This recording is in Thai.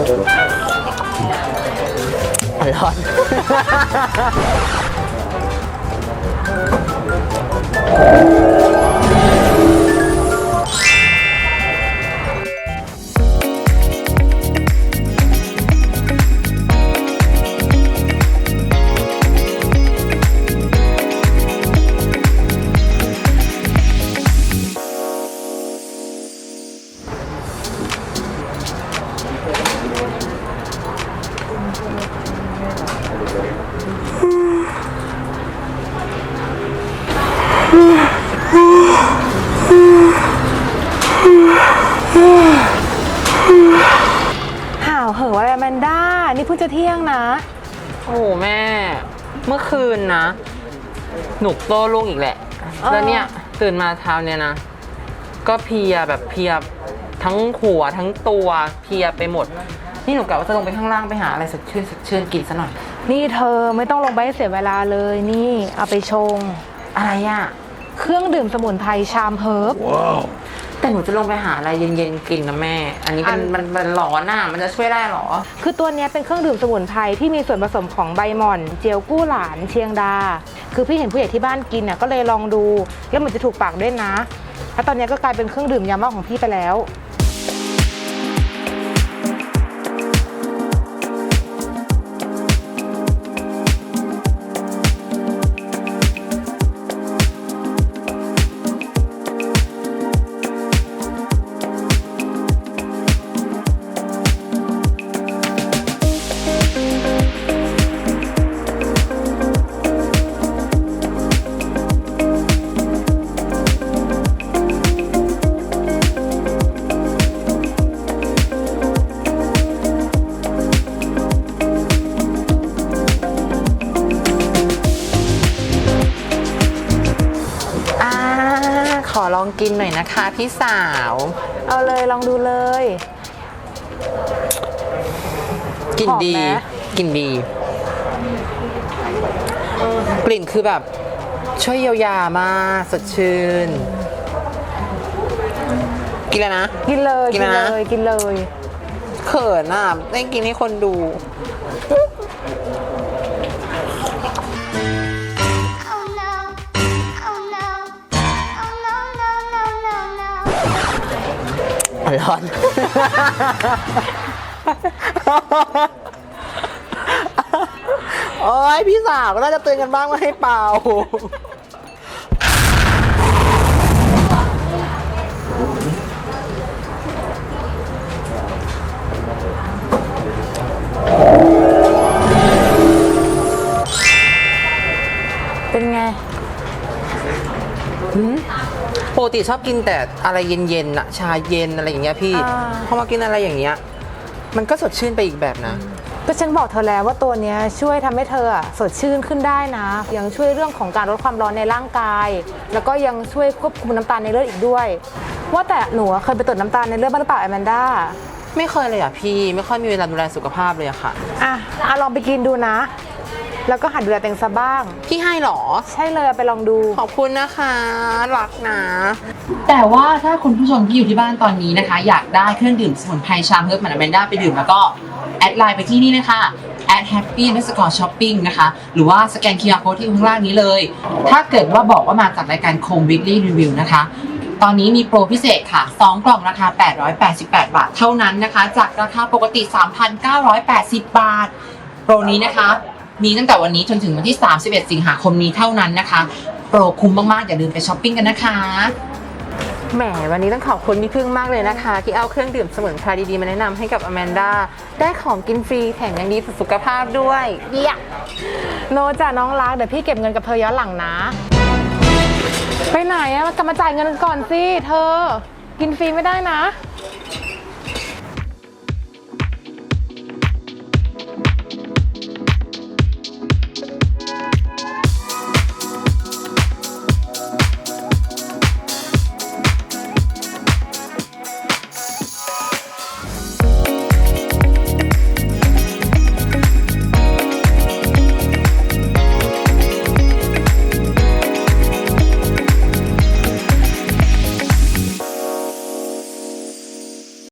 ร้อน ห่าวเหอะว่าแมนด้า นี่เพิ่งจะเที่ยงนะ โอ้แม่ เมื่อคืนนะ หนุกโตลุงอีกแหละอ๋อแล้วเนี่ย ตื่นมาเช้าเนี่ยนะ ก็เพลียแบบเพลียทั้งหัวทั้งตัวเพลียไปหมด นี่หนูกะว่าจะลงไปข้างล่างไปหาอะไรสดชื่นสดชื่นกินซะหน่อย นี่เธอไม่ต้องลงไปให้เสียเวลาเลยนี่ เอาไปชง อะไรอะ เครื่องดื่มสมุนไพรชามเฮิร์บ แต่หนูจะลงไปหาอะไรเย็นๆกินนะแม่ อันนี้อัมันนมันมันร้อนน่ะ มันจะช่วยได้เหรอ คือตัวเนี้ยเป็นเครื่องดื่มสมุนไพรที่มีส่วนผสมของใบหม่อน เจียวกู้หลานเชียงดา คือพี่เห็นผู้ใหญ่ที่บ้านกินน่ะก็เลยลองดู แล้วมันจะถูกปากด้วยนะ แล้วตอนเนี้ยก็กลายเป็นเครื่องดื่มยามาของพี่ไปแล้ว กินหน่อยนะคะ พี่สาว เอาเลยลองดูเลย กลิ่นดีหอมไหม กลิ่นดี กลิ่นคือแบบ ช่วยเยียวยามากสดชื่น กินแล้วนะ กินเลยกิกินนแล้วนะ เลยกินเลย เขินอะได้กินให้คนดู no. ร้อนโอ้ยพี่สาวก็น่าจะเตือนกันบ้างว่าให้เป่า เป็นไง ปกติชอบกินแต่อะไรเย็นๆอะชาเย็นอะไรอย่างเงี้ยพี่ อ่า พอมากินอะไรอย่างเงี้ย มันก็สดชื่นไปอีกแบบนะ ก็ฉันบอกเธอแล้วว่าตัวเนี้ยช่วยทำให้เธออะสดชื่นขึ้นได้นะ ยังช่วยเรื่องของการลดความร้อนในร่างกาย แล้วก็ยังช่วยควบคุมน้ำตาลในเลือดอีกด้วย ว่าแต่หนูอะเคยไปตรวจน้ำตาลในเลือดบ้างหรือเปล่าแอมแมนด้าไม่เคยเลยอะพี่ ไม่ค่อยมีเวลาดูแลสุขภาพเลยอะค่ะ อะอะลองไปกินดูนะ แล้วก็หัดดูแลตัวเองซะบ้าง พี่ให้เหรอ ใช่เลยเอาไปลองดู ขอบคุณนะคะรักนะ แต่ว่าถ้าคุณผู้ชมที่อยู่ที่บ้านตอนนี้นะคะ อยากได้เครื่องดื่มสมุนไพรชามเฮิร์บมันแมนด้าไปดื่มแล้วก็ แอดไลน์ไปที่นี่นะคะ at happy n e s c o r shopping นะคะ หรือว่าสแกน QR code ที่อยู่ข้างล่างนี้เลย ถ้าเกิดว่าบอกว่ามาจากรายการโคม weekly review นะคะ ตอนนี้มีโปรพิเศษค่ะ 2 กล่องราคา 888 บาท เท่านั้นนะคะ จากราคาปกติ 3,980 บาท โปรนี้นะคะ มีตั้งแต่วันนี้จนถึงวันที่ 31 สิงหาคมนี้เท่านั้นนะคะ โปรคุ้มมากๆ อย่าลืมไปช้อปปิ้งกันนะคะ แหมวันนี้ต้องขอบคุณพี่พึ่งมากเลยนะคะ ที่เอาเครื่องดื่มสมุนไพรดีๆ มาแนะนำให้กับอแมนดาได้ของกินฟรีแถมยังดีต่อสุขภาพด้วยเยี่ยมโนจ่าน้องรักเดี๋ยวพี่เก็บเงินกับเธอย้อนหลังนะ ไปไหนอะมากลับมาจ่ายเงินกันก่อนสิเธอ กินฟรีไม่ได้นะ